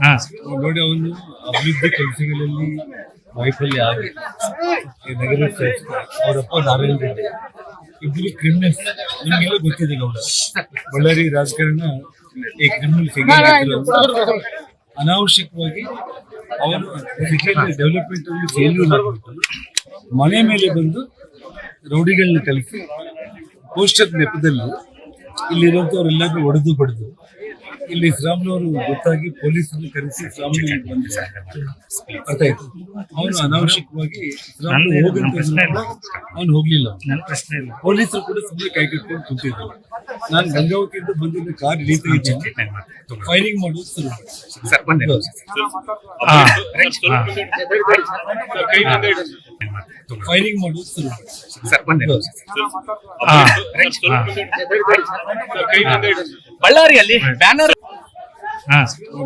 ಹಾ. ನೋಡಿ ಅವನು ಅಭಿವೃದ್ಧಿ ಕೆಲಸಗಳಲ್ಲಿ ವೈಫಲ್ಯ ಆಗಿ ಈ ನಗರ ಅವರಪ್ಪ ನಾರಾಯಣ ರೆಡ್ಡಿ. ಇಬ್ಬರು ಕ್ರಿಮಿನಲ್ಸ್ ನಿಮಗೆಲ್ಲ ಗೊತ್ತಿದೆ ಗೌಡ. ಬಳ್ಳಾರಿ ರಾಜಕಾರಣ ಈ ಕ್ರಿಮಿನಲ್ ಅನಾವಶ್ಯಕವಾಗಿ ಅವರು ಡೆವಲಪ್ಮೆಂಟ್ ಅಲ್ಲಿ ಫೇಲ್ಯೂರ್ ಆಗಿಬಿಟ್ಟು ಮನೆ ಮೇಲೆ ಬಂದು ರೌಡಿಗಳನ್ನ ಕಲಿಸಿ ಪೋಸ್ಟರ್ ನೆಪದಲ್ಲಿ ಇಲ್ಲಿರುವಂತವ್ರೆಲ್ಲರೂ ಹೊಡೆದು ಬಡಿದು ಇಲ್ಲಿ ಶ್ರಾಮ್ನವರು ಗೊತ್ತಾಗಿ ಪೊಲೀಸರನ್ನು ಕರೆಸಿ ಶ್ರಾಮ್ನ ಬಂದಿದ್ದಾರೆ ಅರ್ಥ ಆಯ್ತು ಅವನು ಅನಾವಶ್ಯಕವಾಗಿ ಶ್ರಾಮ್ನ ನಂದು ಹೋಗಂತ ಅವನು ಹೋಗ್ಲಿಲ್ಲ ನನ್ನ ಪ್ರಶ್ನೆ ಇಲ್ಲ ಪೊಲೀಸರು ಕೂಡ ಸುಮ್ಮನೆ ಕೈ ಕಟ್ಕೊಂಡು ಕುಂತಿದ್ರು ನಾನು ಗಂಗಾವತಿಯಿಂದ ಬಂದಿದ್ದ ಕಾರ್ ರೀತಿ ಫೈರಿಂಗ್ ಮಾಡೋದು ಶುರು ಮಾಡಿದೆ. ಫೈರಿಂಗ್ ಮಾಡೋದು ಶುರು ಸರ್ ನಿಮಿಷ. ಬಳ್ಳಾರಿಯಲ್ಲಿ ಬ್ಯಾನರ್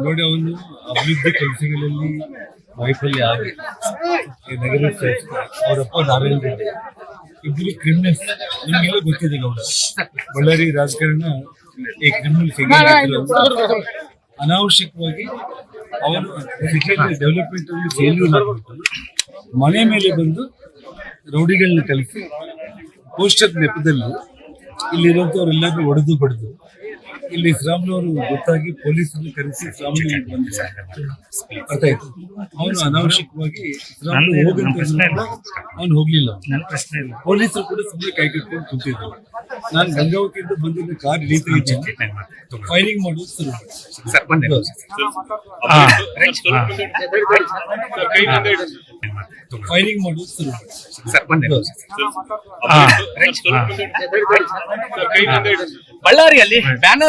ನೋಡಿ ಅವನು ಅಭಿವೃದ್ಧಿ ಕೆಲಸಗಳಲ್ಲಿ ವೈಫಲ್ಯ ಆಗಿ ಈ ನಗರ ಅವರಪ್ಪ ನಾರಾಯಣ ರೆಡ್ಡಿ. ಇಬ್ಬರು ಕ್ರಿಮಿನಲ್ಸ್ ನಿಮಗೆಲ್ಲ ಗೊತ್ತಿದೆ ಗೌಡ. ಬಳ್ಳಾರಿ ರಾಜಕಾರಣ ಈ ಕ್ರಿಮಿನಲ್ ಅನಾವಶ್ಯಕವಾಗಿ ಅವರು ಡೆವಲಪ್ಮೆಂಟ್ ಅಲ್ಲಿ ಫೇಲ್ಯೂರ್ ಆಗ್ಬಿಟ್ಟು ಮನೆ ಮೇಲೆ ಬಂದು ರೌಡಿಗಳನ್ನ ಕಲಿಸಿ ಪೋಸ್ಟರ್ ನೆಪದಲ್ಲಿ ಇಲ್ಲಿರುವಂತವ್ರೆಲ್ಲರೂ ಹೊಡೆದು ಬಡಿದು ಇಲ್ಲಿ ಶ್ರಾಮ್ನವರು ಗೊತ್ತಾಗಿ ಪೊಲೀಸರನ್ನು ಕರೆಸಿ ಶ್ರಾಮ್ನ ಬಂದಿದ್ದಾರೆ ಅರ್ಥ ಆಯ್ತು. ಅವನು ಅನಾವಶ್ಯಕವಾಗಿ ಶ್ರಾಮ್ನ ಹೋಗಂತ. ಅವನು ಹೋಗ್ಲಿಲ್ಲ. ನನ್ನ ಪ್ರಶ್ನೆ ಇಲ್ಲ. ಪೊಲೀಸರು ಕೂಡ ಸುಮ್ಮನೆ ಕೈ ಕಟ್ಕೊಂಡು ಕುಂತಿದ್ರು. ನಾನು ಗಂಗಾವತಿಯಿಂದ ಬಂದಿದ್ದ ಕಾರ್ ರೀತಿ ಫೈರಿಂಗ್ ಮಾಡೋದು ಶುರು. ಫೈರಿಂಗ್ ಮಾಡೋದು ಶುರು. ಬಳ್ಳಾರಿಯಲ್ಲಿ ಬ್ಯಾನರ್